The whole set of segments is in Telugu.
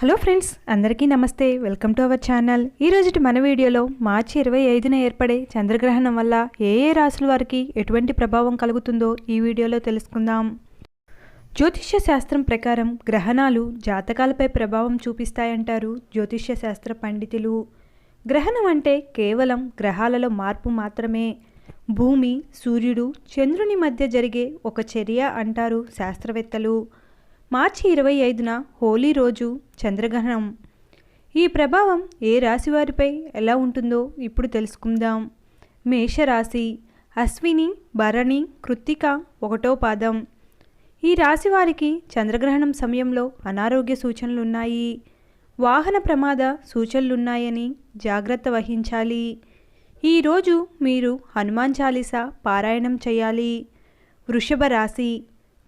హలో ఫ్రెండ్స్ అందరికీ నమస్తే. Welcome to our channel. ఈరోజుటి మన వీడియోలో మార్చి ఇరవై ఐదున ఏర్పడే చంద్రగ్రహణం వల్ల ఏ ఏ రాశుల వారికి ఎటువంటి ప్రభావం కలుగుతుందో ఈ వీడియోలో తెలుసుకుందాం. జ్యోతిష్య శాస్త్రం ప్రకారం గ్రహణాలు జాతకాలపై ప్రభావం చూపిస్తాయంటారు జ్యోతిష్య శాస్త్ర పండితులు. గ్రహణం అంటే కేవలం గ్రహాలలో మార్పు మాత్రమే. భూమి సూర్యుడు చంద్రుని మధ్య జరిగే ఒక చర్య అంటారు శాస్త్రవేత్తలు. మార్చి ఇరవై ఐదున హోలీ రోజు చంద్రగ్రహణం. ఈ ప్రభావం ఏ రాశి వారిపై ఎలా ఉంటుందో ఇప్పుడు తెలుసుకుందాం. మేషరాశి అశ్విని భరణి కృత్తిక ఒకటో పాదం. ఈ రాశి వారికి చంద్రగ్రహణం సమయంలో అనారోగ్య సూచనలున్నాయి. వాహన ప్రమాద సూచనలున్నాయని జాగ్రత్త వహించాలి. ఈరోజు మీరు హనుమాన్ చాలీసా పారాయణం చేయాలి. వృషభ రాశి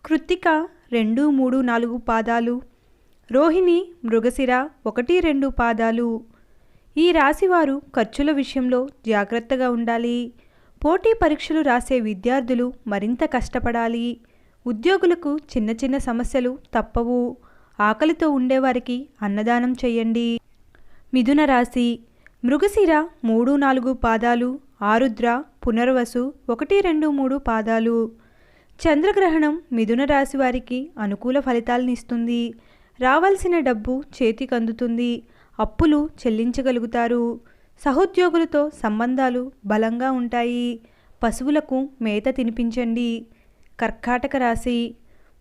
కృత్తిక రెండు మూడు నాలుగు పాదాలు. రోహిణి మృగశిర ఒకటి రెండు పాదాలు. ఈ రాశివారు ఖర్చుల విషయంలో జాగ్రత్తగా ఉండాలి. పోటీ పరీక్షలు రాసే విద్యార్థులు మరింత కష్టపడాలి. ఉద్యోగులకు చిన్న చిన్న సమస్యలు తప్పవు. ఆకలితో ఉండేవారికి అన్నదానం చేయండి. మిథున రాశి మృగశిర మూడు నాలుగు పాదాలు. ఆరుద్ర పునర్వసు ఒకటి రెండు మూడు పాదాలు. చంద్రగ్రహణం మిథున రాశి వారికి అనుకూల ఫలితాలను ఇస్తుంది. రావాల్సిన డబ్బు చేతికి అందుతుంది. అప్పులు చెల్లించగలుగుతారు. సహోద్యోగులతో సంబంధాలు బలంగా ఉంటాయి. పశువులకు మేత తినిపించండి. కర్కాటక రాశి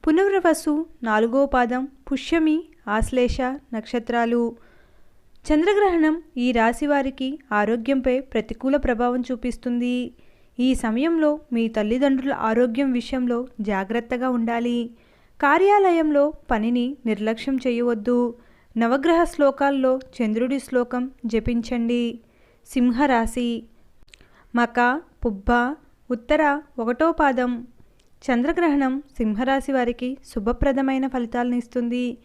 పునర్వసు నాలుగో పాదం పుష్యమి ఆశ్లేష నక్షత్రాలు. చంద్రగ్రహణం ఈ రాశి వారికి ఆరోగ్యంపై ప్రతికూల ప్రభావం చూపిస్తుంది. ఈ సమయంలో మీ తల్లిదండ్రుల ఆరోగ్యం విషయంలో జాగ్రత్తగా ఉండాలి. కార్యాలయంలో పనిని నిర్లక్ష్యం చేయవద్దు. నవగ్రహ శ్లోకాల్లో చంద్రుడి శ్లోకం జపించండి. సింహరాశి మక పుబ్బ ఉత్తర ఒకటో పాదం. చంద్రగ్రహణం సింహరాశి వారికి శుభప్రదమైన ఫలితాలను ఇస్తుంది.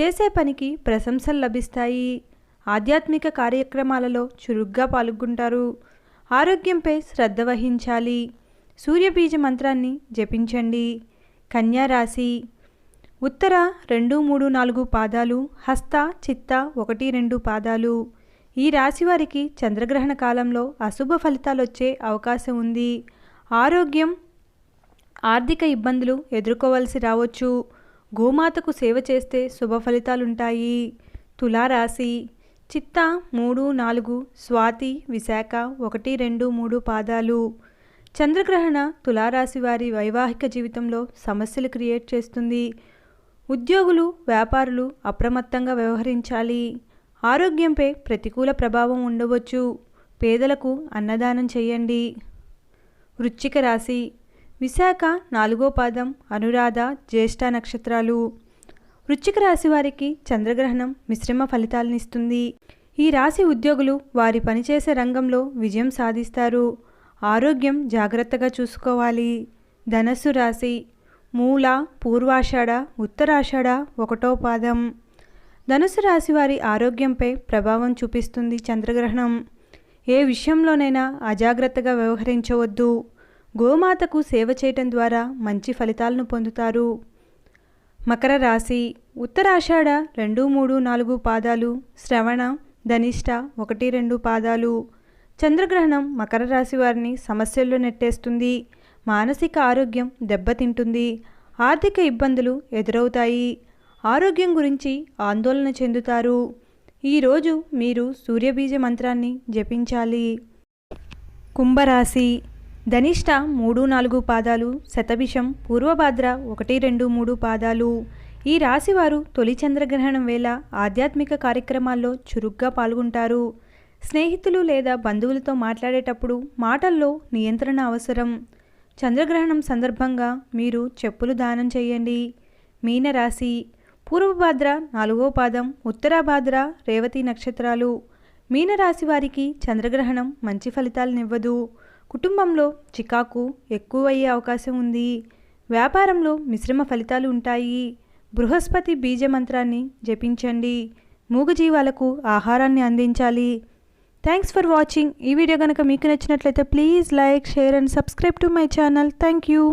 చేసే పనికి ప్రశంసలు లభిస్తాయి. ఆధ్యాత్మిక కార్యక్రమాలలో చురుగ్గా పాల్గొంటారు. ఆరోగ్యంపై శ్రద్ధ వహించాలి. సూర్యబీజ మంత్రాన్ని జపించండి. కన్యా రాశి ఉత్తర రెండు మూడు నాలుగు పాదాలు హస్త చిత్త ఒకటి రెండు పాదాలు. ఈ రాశి వారికి చంద్రగ్రహణ కాలంలో అశుభ ఫలితాలు వచ్చే అవకాశం ఉంది. ఆరోగ్యం ఆర్థిక ఇబ్బందులు ఎదుర్కోవలసి రావచ్చు. గోమాతకు సేవ చేస్తే శుభ ఫలితాలుంటాయి. తులారాశి చిత్త మూడు నాలుగు స్వాతి విశాఖ ఒకటి రెండు మూడు పాదాలు. చంద్రగ్రహణ తులారాశి వారి వైవాహిక జీవితంలో సమస్యలు క్రియేట్ చేస్తుంది. ఉద్యోగులు వ్యాపారులు అప్రమత్తంగా వ్యవహరించాలి. ఆరోగ్యంపై ప్రతికూల ప్రభావం ఉండవచ్చు. పేదలకు అన్నదానం చేయండి. వృశ్చిక రాశి. విశాఖ నాలుగో పాదం అనురాధ జ్యేష్ఠ నక్షత్రాలు. వృశ్చిక రాశి వారికి చంద్రగ్రహణం మిశ్రమ ఫలితాలను ఇస్తుంది ఈ రాశి ఉద్యోగులు వారి పనిచేసే రంగంలో విజయం సాధిస్తారు. ఆరోగ్యం జాగ్రత్తగా చూసుకోవాలి. ధనస్సు రాశి మూల పూర్వాషాఢ ఉత్తరాషాఢ ఒకటో పాదం. ధనుసు రాశి వారి ఆరోగ్యంపై ప్రభావం చూపిస్తుంది చంద్రగ్రహణం. ఏ విషయంలోనైనా అజాగ్రత్తగా వ్యవహరించవద్దు. గోమాతకు సేవ చేయటం ద్వారా మంచి ఫలితాలను పొందుతారు. మకర రాశి. ఉత్తరాషాఢ రెండు మూడు నాలుగు పాదాలు. శ్రవణ ధనిష్ట ఒకటి రెండు పాదాలు. చంద్రగ్రహణం మకర రాశి వారిని సమస్యల్లో నెట్టేస్తుంది. మానసిక ఆరోగ్యం దెబ్బతింటుంది. ఆర్థిక ఇబ్బందులు ఎదురవుతాయి. ఆరోగ్యం గురించి ఆందోళన చెందుతారు. ఈరోజు మీరు సూర్యబీజ మంత్రాన్ని జపించాలి. కుంభరాశి. ధనిష్ట మూడు నాలుగు పాదాలు శతభిషం పూర్వభాద్ర ఒకటి రెండు మూడు పాదాలు. ఈ రాశివారు తొలి చంద్రగ్రహణం వేళ ఆధ్యాత్మిక కార్యక్రమాల్లో చురుగ్గా పాల్గొంటారు. స్నేహితులు లేదా బంధువులతో మాట్లాడేటప్పుడు మాటల్లో నియంత్రణ అవసరం. చంద్రగ్రహణం సందర్భంగా మీరు చెప్పులు దానం చేయండి. మీనరాశి పూర్వభాద్ర నాలుగో పాదం ఉత్తరాభాద్ర రేవతి నక్షత్రాలు. మీనరాశి వారికి చంద్రగ్రహణం మంచి ఫలితాలనివ్వదు. కుటుంబంలో చికాకు ఎక్కువయ్యే అవకాశం ఉంది. వ్యాపారంలో మిశ్రమ ఫలితాలు ఉంటాయి. బృహస్పతి బీజ మంత్రాన్ని జపించండి. మూగజీవాలకు ఆహారాన్ని అందించాలి. థ్యాంక్స్ ఫర్ వాచింగ్ ఈ వీడియో కనుక మీకు నచ్చినట్లయితే please like share and subscribe to my channel thank you